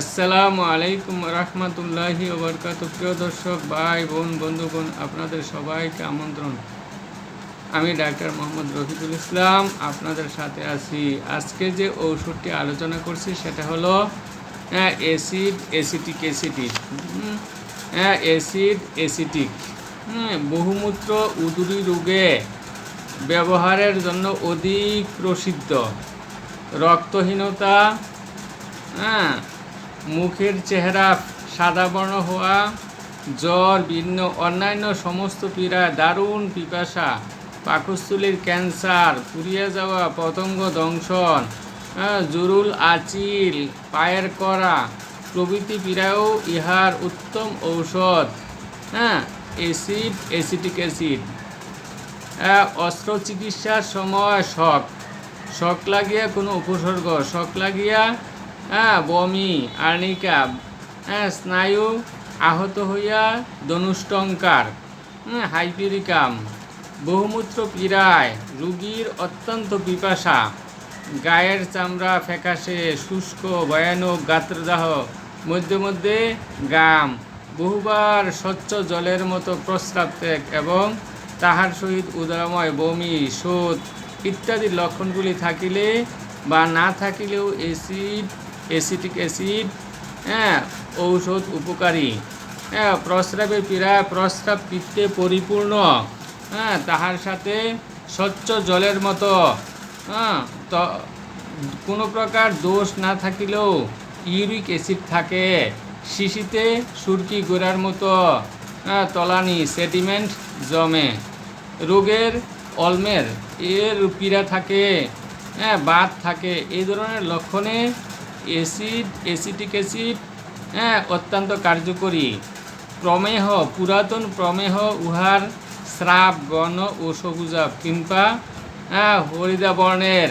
আসসালামু আলাইকুম রহমতুল্লাহি ওবরকাত প্রিয় দর্শক ভাই বোন বন্ধুগণ আপনাদের সবাইকে আমন্ত্রণ। আমি ডাক্তার মোহাম্মদ রফিকুল ইসলাম আপনাদের সাথে আছি। আজকে যে ঔষধটি আলোচনা করছি সেটা হলো হ্যাঁ, অ্যাসিড অ্যাসিটিক অ্যাসিডিক হ্যাঁ অ্যাসিড অ্যাসিটিক। হুম, বহুমূত্র উদুরি রোগে ব্যবহারের জন্য অধিক প্রসিদ্ধ। রক্তহীনতা হ্যাঁ মুখের চেহারা সাদা বর্ণ হওয়া জ্বর ভিন্ন অন্যান্য সমস্ত পীড়া দারুণ পিপাসা পাকস্থলীর ক্যান্সার পুড়িয়ে যাওয়া পতঙ্গ দংশন জুরুল আচিল পায়ের করা প্রভৃতি পীড়াও ইহার উত্তম ঔষধ। হ্যাঁ অ্যাসিড অ্যাসিটিক অ্যাসিড হ্যাঁ, অস্ত্র চিকিৎসার সময় শক। শক লাগিয়া কোনো উপসর্গ। শক লাগিয়া হ্যাঁ বমি, আর্নিকা। হ্যাঁ স্নায়ু আহত হইয়া ধনুষ্টঙ্কার হাইপিরিকাম। বহুমূত্র পীড়ায়। রুগীর অত্যন্ত পিপাসা। গায়ের চামড়া ফ্যাকাশে, শুষ্ক, ভয়ানক গাত্রদাহ। মধ্যে মধ্যে গাম। বহুবার স্বচ্ছ জলের মতো প্রস্রাব ত্যাগ এবং তাহার সহিত উদারময় বমি, শোধ ইত্যাদি লক্ষণগুলি থাকিলে বা না থাকিলেও অ্যাসিড অ্যাসিটিক অ্যাসিড হ্যাঁ ঔষধ উপকারী হ্যাঁ প্রস্রাবের পীড়া প্রস্রাব পিত্তে পরিপূর্ণ হ্যাঁ তাহার সাথে স্বচ্ছ জলের মতো হ্যাঁ তো কোনো প্রকার দোষ না থাকিলেও ইউরিক অ্যাসিড থাকে। শিশিতে সুরকি গোড়ার মতো হ্যাঁ, তলানি সেডিমেন্ট জমে। রোগের অলমের এর পীড়া থাকে হ্যাঁ বাত থাকে। এই ধরনের লক্ষণে অ্যাসিড অ্যাসিটিক অ্যাসিড হ্যাঁ অত্যন্ত কার্যকরী। প্রমেহ পুরাতন প্রমেহ উহার স্রাব গণ ও সবুজা কিংবা হ্যাঁ হরিদা বর্ণের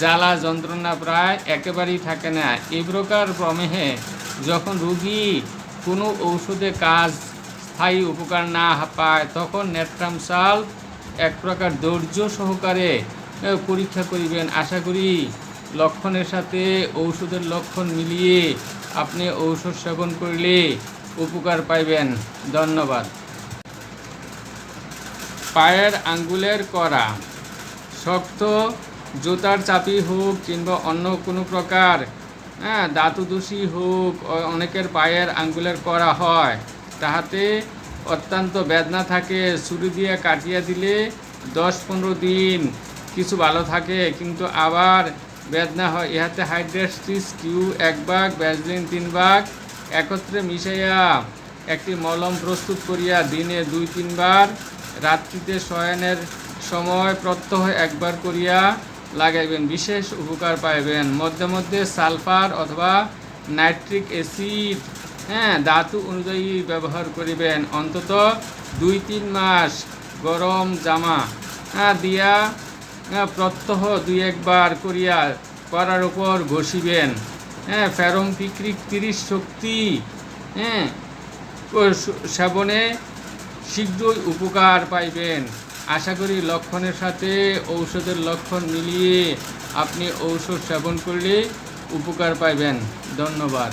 জ্বালা যন্ত্রণা প্রায় একেবারেই থাকে না। এই প্রকার প্রমেহে যখন রুগী কোনো ঔষধে কাজ স্থায়ী উপকার না পায় তখন নেট্রাম সাল এক প্রকার ধৈর্য সহকারে এ, পরীক্ষা করিবেন। আশা করি লক্ষণের সাথে ঔষধের লক্ষণ মিলিয়ে আপনি ঔষধ সেবন করলে উপকার পাইবেন। ধন্যবাদ। পায়ের আঙ্গুলের করা শক্ত জুতার চাপি হোক কিংবা অন্য কোনো প্রকার হ্যাঁ দাতুদোষী হোক অনেকের পায়ের আঙ্গুলের করা হয়, তাহাতে অত্যন্ত বেদনা থাকে, ছুরি দিয়ে কাটিয়ে দিলে দশ পনেরো দিন কিছু ভালো থাকে, কিন্তু আবার বেদনা হয়, ইহাতে হাইড্রেস্টিস, কিউ এক ভাগ ব্যাজলিন তিন ভাগ, একত্রে মিশাইয়া একটি মলম প্রস্তুত করিয়া দিনে দুই তিনবার রাত্রিতে শয়নের সময় প্রত্যহ একবার করিয়া লাগাইবেন, বিশেষ উপকার পাইবেন। মধ্যে মধ্যে সালফার অথবা নাইট্রিক অ্যাসিড হ্যাঁ ধাতু অনুযায়ী ব্যবহার করিবেন। অন্তত দুই, তিন মাস গরম জামা হ্যাঁ দিয়া প্রত্যহ দুই একবার করিয়া করার উপর ঘষিবেন হ্যাঁ ফেরম পিকরিক তিরিশ শক্তি। হ্যাঁ সেবনে শীঘ্রই উপকার পাইবেন। আশা করি লক্ষণের সাথে ঔষধের লক্ষণ মিলিয়ে আপনি ঔষধ সেবন করলে উপকার পাইবেন। ধন্যবাদ।